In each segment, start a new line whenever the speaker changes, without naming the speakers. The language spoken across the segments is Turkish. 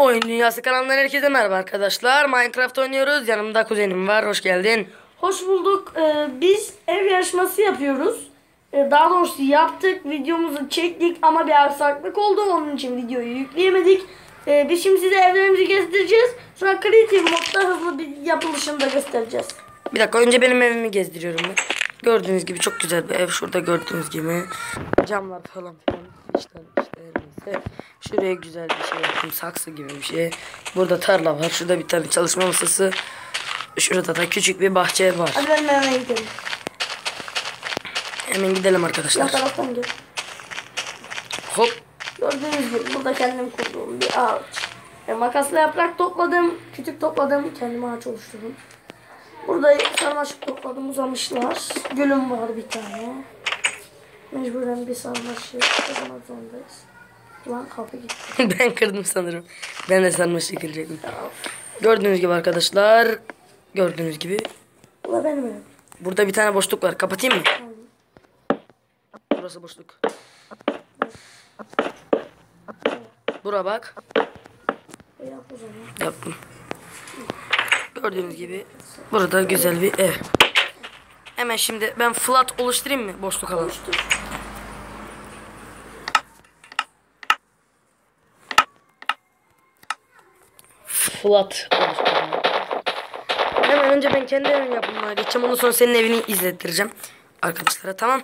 Oyun Dünyası kanalından herkese merhaba arkadaşlar. Minecraft oynuyoruz. Yanımda kuzenim var. Hoş geldin.
Hoş bulduk. Ee, biz ev yarışması yapıyoruz. Ee, daha doğrusu yaptık. Videomuzu çektik ama bir aksaklık oldu. Onun için videoyu yükleyemedik. Ee, biz şimdi size evlerimizi gezdireceğiz. Sonra Creative modda hızlı bir yapılışını da göstereceğiz.
Bir dakika önce benim evimi gezdiriyorum ben. Gördüğünüz gibi çok güzel bir ev. Şurada gördüğünüz gibi camlar falan filan. İşte, işte. Şuraya güzel bir şey yaptım. Saksı gibi bir şey. Burada tarla var. Şurada bir tane çalışma masası. Şurada da küçük bir bahçe var.
Hadi ben hemen gidelim.
Hemen gidelim arkadaşlar.
taraftan gel.
Hop.
Gördüğünüz gibi burada kendim kurduğum bir ağaç. E, makasla yaprak topladım. Kütük topladım. Kendime ağaç oluşturdum. Burada sarmaşık topladım uzamışlar. Gülüm var bir tane. Mecburen bir sarmaşık zorundayız. Lan kapı gitti.
ben kırdım sanırım. Ben de sarmaşık kıracaktım. Gördüğünüz gibi arkadaşlar. Gördüğünüz gibi.
Bu da benim evim.
Burada bir tane boşluk var. Kapatayım mı? Burası boşluk. Bura bak.
E, yap.
Yaptım. Gördüğünüz gibi burada güzel bir ev. Hemen şimdi ben flat oluşturayım mı boşluk alanı?
Oluştur.
Flat. Hemen önce ben kendi evimi yapımına geçeceğim. Ondan sonra senin evini izlettireceğim. Arkadaşlara tamam.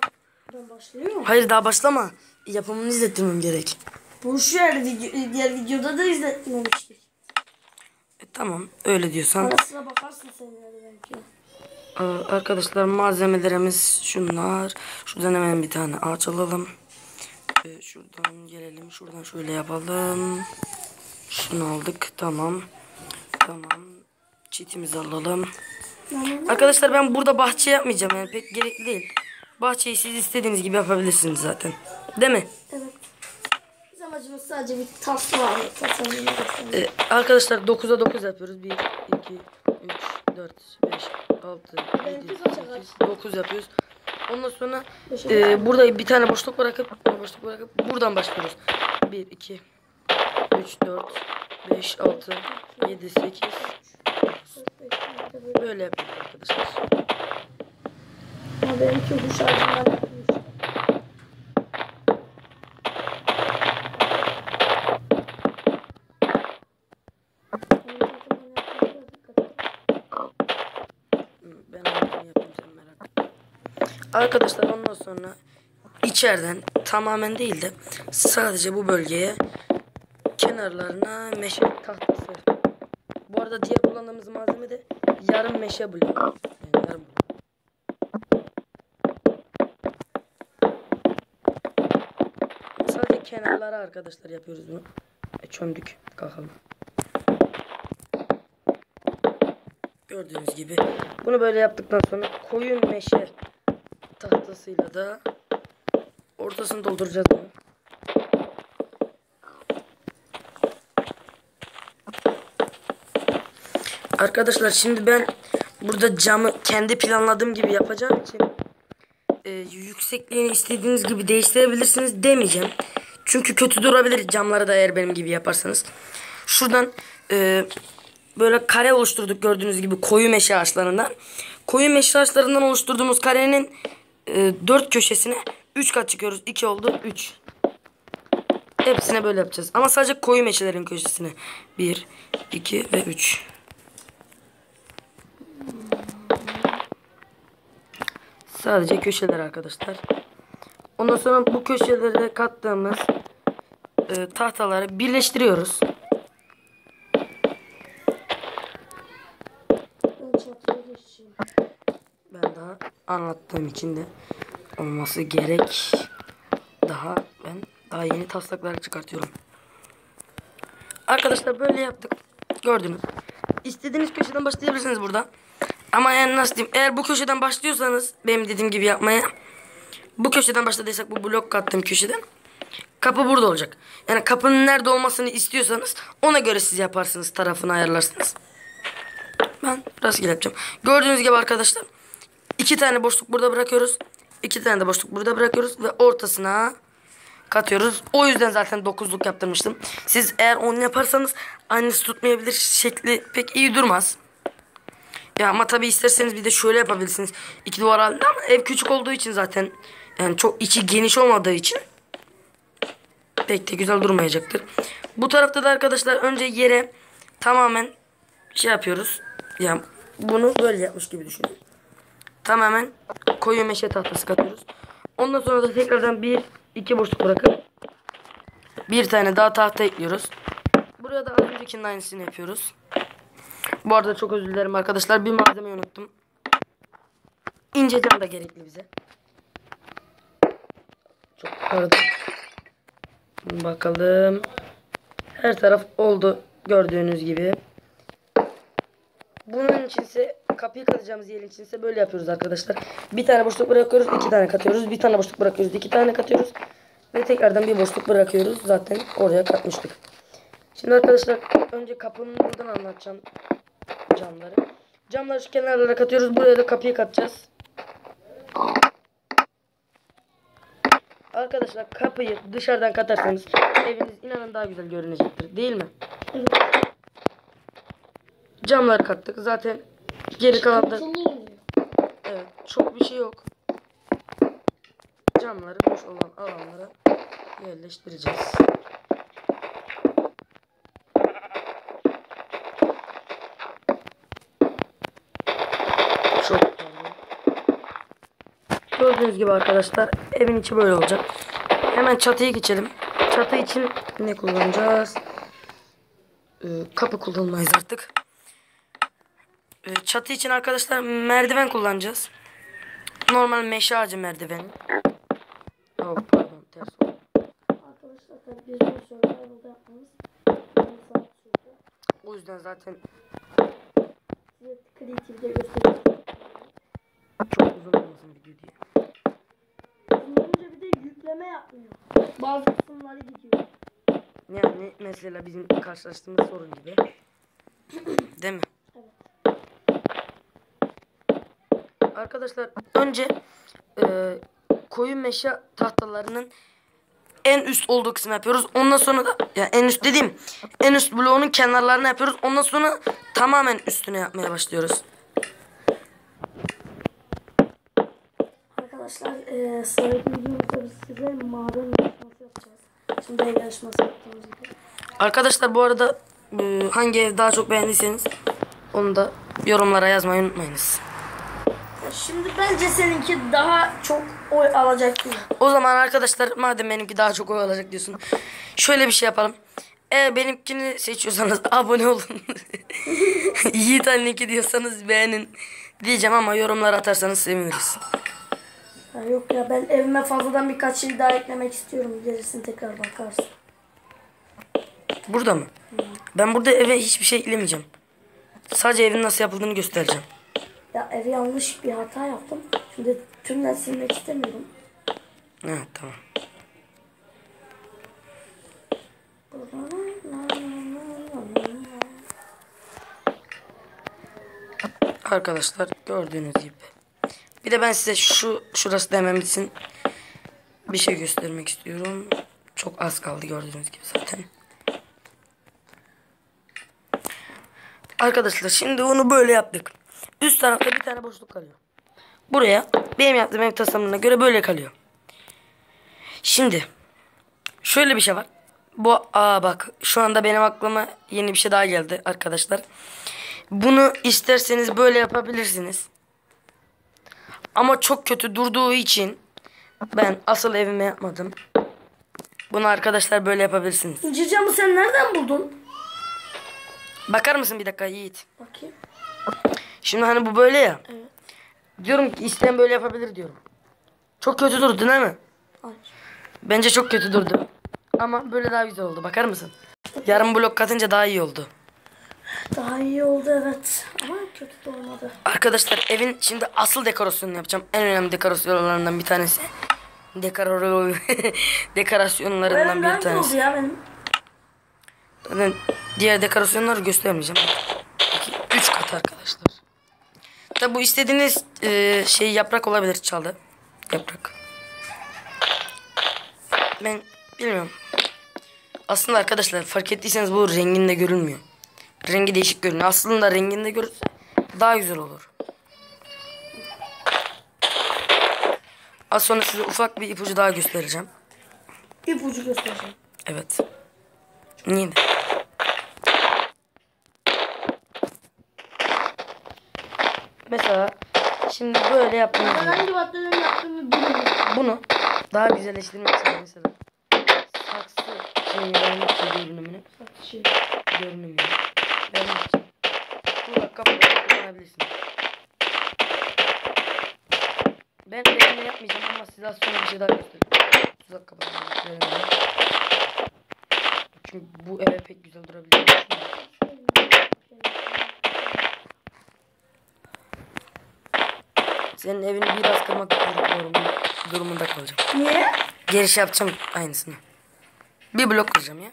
Ben başlıyorum.
Hayır daha başlama. Yapımını izlettirmem gerek.
Bu şu her video, diğer videoda da izletmemiştik.
E, tamam öyle diyorsan.
Ara sıra bakarsın sen yani belki.
Ee, Arkadaşlar malzemelerimiz şunlar. Şuradan hemen bir tane ağaç alalım. Ee, şuradan gelelim. Şuradan şöyle yapalım. Şunu aldık. Tamam. Tamam. Çitimizi alalım. Arkadaşlar ben burada bahçe yapmayacağım. Yani pek gerekli değil. Bahçeyi siz istediğiniz gibi yapabilirsiniz zaten. Değil mi?
evet. Biz amacımız sadece bir tasla göstermek.
Ee, arkadaşlar 9'a 9 yapıyoruz. 1, 2, 3, 4, 5, 6, 7, 8, 9 yapıyoruz. Ondan sonra e, burada bir tane boşluk bırakıp boşluk bırakıp buradan başlıyoruz. 1, 2, 3, 4, 5, 6, 7, 8 böyle yapıyoruz arkadaşlar.
Ama benimki bu şarjından yapılmış.
Ben yapayım sen merak. Arkadaşlar ondan sonra içeriden tamamen değil de sadece bu bölgeye kenarlarına meşe arada diğer kullandığımız malzeme de yarım meşe bloğu. Yani yarım. Sadece kenarlara arkadaşlar yapıyoruz bunu. E, çömdük. Kalkalım. Gördüğünüz gibi. Bunu böyle yaptıktan sonra koyun meşe tahtasıyla da ortasını dolduracağız. Arkadaşlar şimdi ben burada camı kendi planladığım gibi yapacağım için e, yüksekliğini istediğiniz gibi değiştirebilirsiniz demeyeceğim. Çünkü kötü durabilir camları da eğer benim gibi yaparsanız. Şuradan e, böyle kare oluşturduk gördüğünüz gibi koyu meşe ağaçlarından. Koyu meşe ağaçlarından oluşturduğumuz karenin e, dört köşesine 3 kat çıkıyoruz. 2 oldu 3. Hepsine böyle yapacağız. Ama sadece koyu meşelerin köşesine. 1, 2 ve 3. Sadece köşeler arkadaşlar. Ondan sonra bu köşelere kattığımız e, tahtaları birleştiriyoruz.
Ben
daha anlattığım için de olması gerek. Daha ben daha yeni taslaklar çıkartıyorum. Arkadaşlar böyle yaptık. Gördünüz. İstediğiniz köşeden başlayabilirsiniz burada. Ama yani nasıl diyeyim? Eğer bu köşeden başlıyorsanız benim dediğim gibi yapmaya bu köşeden başladıysak bu blok kattığım köşeden kapı burada olacak. Yani kapının nerede olmasını istiyorsanız ona göre siz yaparsınız tarafını ayarlarsınız. Ben rastgele yapacağım. Gördüğünüz gibi arkadaşlar iki tane boşluk burada bırakıyoruz. iki tane de boşluk burada bırakıyoruz ve ortasına katıyoruz. O yüzden zaten 9'luk yaptırmıştım. Siz eğer 10 yaparsanız aynısı tutmayabilir. Şekli pek iyi durmaz. Ya ama tabi isterseniz bir de şöyle yapabilirsiniz. İki duvar halinde ama ev küçük olduğu için zaten yani çok içi geniş olmadığı için pek de güzel durmayacaktır. Bu tarafta da arkadaşlar önce yere tamamen şey yapıyoruz. Yani bunu böyle yapmış gibi düşünün. Tamamen koyu meşe tahtası katıyoruz. Ondan sonra da tekrardan bir iki boşluk bırakıp bir tane daha tahta ekliyoruz. Buraya da az öncekinin aynısını yapıyoruz. Bu arada çok özür dilerim arkadaşlar. Bir malzemeyi unuttum. İnce cam da gerekli bize. Çok pardon. Bakalım. Her taraf oldu gördüğünüz gibi. Bunun içinse kapıyı katacağımız yerin içinse böyle yapıyoruz arkadaşlar. Bir tane boşluk bırakıyoruz, iki tane katıyoruz. Bir tane boşluk bırakıyoruz, iki tane katıyoruz. Ve tekrardan bir boşluk bırakıyoruz. Zaten oraya katmıştık. Şimdi arkadaşlar önce kapının buradan anlatacağım camları. Camları şu kenarlara katıyoruz. Buraya da kapıyı katacağız. Arkadaşlar kapıyı dışarıdan katarsanız eviniz inanın daha güzel görünecektir. Değil mi?
Evet.
Camları kattık. Zaten geri kalan da evet, çok bir şey yok. Camları boş olan alanlara yerleştireceğiz. Çok pardon. Gördüğünüz gibi arkadaşlar evin içi böyle olacak. Hemen çatıya geçelim. Çatı için ne kullanacağız? Ee, kapı kullanmayız artık. Ee, çatı için arkadaşlar merdiven kullanacağız. Normal meşe ağacı merdiveni. Oh, pardon ters oldu.
Arkadaşlar survival'da yapmamız sürdü.
O yüzden zaten
Size.
Çok uzun olmasın video diye.
Bundan bir de yükleme yapmıyor. Bazı kısımları gidiyor.
Yani mesela bizim karşılaştığımız sorun gibi. Değil mi?
Evet.
Arkadaşlar önce e, koyu meşe tahtalarının en üst olduğu kısmı yapıyoruz. Ondan sonra da ya en üst dediğim en üst bloğunun kenarlarını yapıyoruz. Ondan sonra tamamen üstüne yapmaya başlıyoruz.
Arkadaşlar videomuzda biz size maden yarışması yapacağız. Şimdi ev yarışması yaptığımız gibi.
Arkadaşlar bu arada e, hangi ev daha çok beğendiyseniz onu da yorumlara yazmayı unutmayınız.
Şimdi bence seninki daha çok oy alacak gibi.
O zaman arkadaşlar madem benimki daha çok oy alacak diyorsun. Şöyle bir şey yapalım. Eğer benimkini seçiyorsanız abone olun. Yiğit Ali'ninki diyorsanız beğenin. Diyeceğim ama yorumlar atarsanız seviniriz.
Ha, yok ya ben evime fazladan birkaç şey daha eklemek istiyorum. Gerisini tekrar bakarsın.
Burada mı? Ben burada eve hiçbir şey eklemeyeceğim. Sadece evin nasıl yapıldığını göstereceğim.
Ya evi yanlış bir hata yaptım. Şimdi tümden silmek istemiyorum.
Evet tamam. Arkadaşlar gördüğünüz gibi. Bir de ben size şu şurası demem için bir şey göstermek istiyorum. Çok az kaldı gördüğünüz gibi zaten. Arkadaşlar şimdi onu böyle yaptık. Üst tarafta bir tane boşluk kalıyor. Buraya benim yaptığım ev tasarımına göre böyle kalıyor. Şimdi şöyle bir şey var. Bu aa bak şu anda benim aklıma yeni bir şey daha geldi arkadaşlar. Bunu isterseniz böyle yapabilirsiniz. Ama çok kötü durduğu için ben asıl evime yapmadım. Bunu arkadaşlar böyle yapabilirsiniz.
İnci camı sen nereden buldun?
Bakar mısın bir dakika Yiğit?
Bakayım.
Şimdi hani bu böyle ya.
Evet.
Diyorum ki isteyen böyle yapabilir diyorum. Çok kötü durdu değil mi?
Hayır.
Bence çok kötü durdu. Ama böyle daha güzel oldu. Bakar mısın? Yarım blok katınca daha iyi oldu.
Daha iyi oldu evet. Ama kötü de olmadı.
Arkadaşlar evin şimdi asıl dekorasyonunu yapacağım. En önemli dekorasyonlarından bir tanesi. Dekor dekorasyonlarından
Benim
bir tanesi.
oldu ya benim.
Zaten diğer dekorasyonları göstermeyeceğim. İki, üç kat arkadaşlar. Tabi bu istediğiniz e, şey yaprak olabilir çalı. Yaprak. Ben Bilmiyorum. Aslında arkadaşlar fark ettiyseniz bu renginde görünmüyor. Rengi değişik görünüyor. Aslında renginde görürse daha güzel olur. Az sonra size ufak bir ipucu daha göstereceğim.
İpucu göstereceğim.
Evet. Niye de? Mesela şimdi böyle yaptığınız
Ben
gibi
hangi maddeden yaptığımı bilmiyorum.
bunu daha güzelleştirmek için mesela saksı şeyini vermek için görünümünü
Şey.
görünümünü vermek için burada kapıda kullanabilirsiniz. Ben elimle yapmayacağım ama size az sonra bir şey daha göstereyim. Tuzak kapatın. Çünkü bu eve pek güzel durabilir. Senin evini biraz kırmak durumunda, durumunda kalacağım.
Niye?
Giriş yapacağım aynısını. Bir blok kıracağım ya.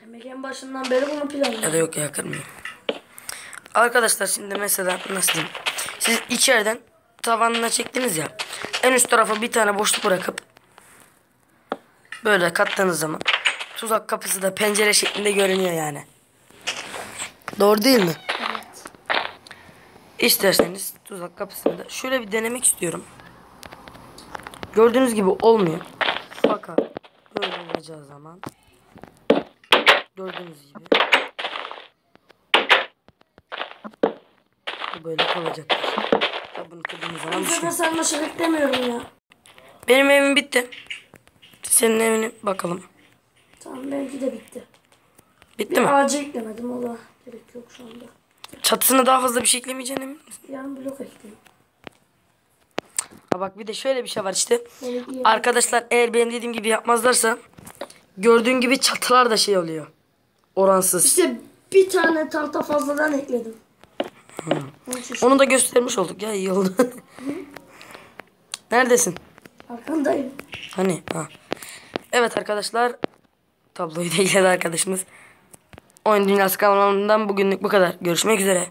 Demek en başından beri bunu planladım.
Ya da yok ya kırmıyorum. Arkadaşlar şimdi mesela nasıl diyeyim. Siz içeriden tavanına çektiniz ya. En üst tarafa bir tane boşluk bırakıp böyle kattığınız zaman tuzak kapısı da pencere şeklinde görünüyor yani. Doğru değil mi?
Evet.
İsterseniz tuzak kapısını da şöyle bir denemek istiyorum. Gördüğünüz gibi olmuyor. Fakat böyle olacağı zaman gördüğünüz gibi böyle kalacaktır. Tabi bunu kırdığımız zaman
Bu sefer
düşüyor.
sarmaşık eklemiyorum ya.
Benim evim bitti. Senin evini bakalım.
Tamam benimki de bitti.
Bitti
Bir
mi?
ağacı eklemedim o da gerek yok şu anda.
Çatısına daha fazla bir şey eklemeyeceğine emin misin?
Yarın blok ekleyeyim.
Ha bak bir de şöyle bir şey var işte. Arkadaşlar eğer benim dediğim gibi yapmazlarsa gördüğün gibi çatılar da şey oluyor. Oransız.
İşte bir tane tahta fazladan ekledim.
Onu da göstermiş olduk ya iyi oldu. Neredesin?
arkandayım.
Hani? Ha. Evet arkadaşlar. Tabloyu da izledi arkadaşımız. Oyun Dünyası kanalından bugünlük bu kadar. Görüşmek üzere.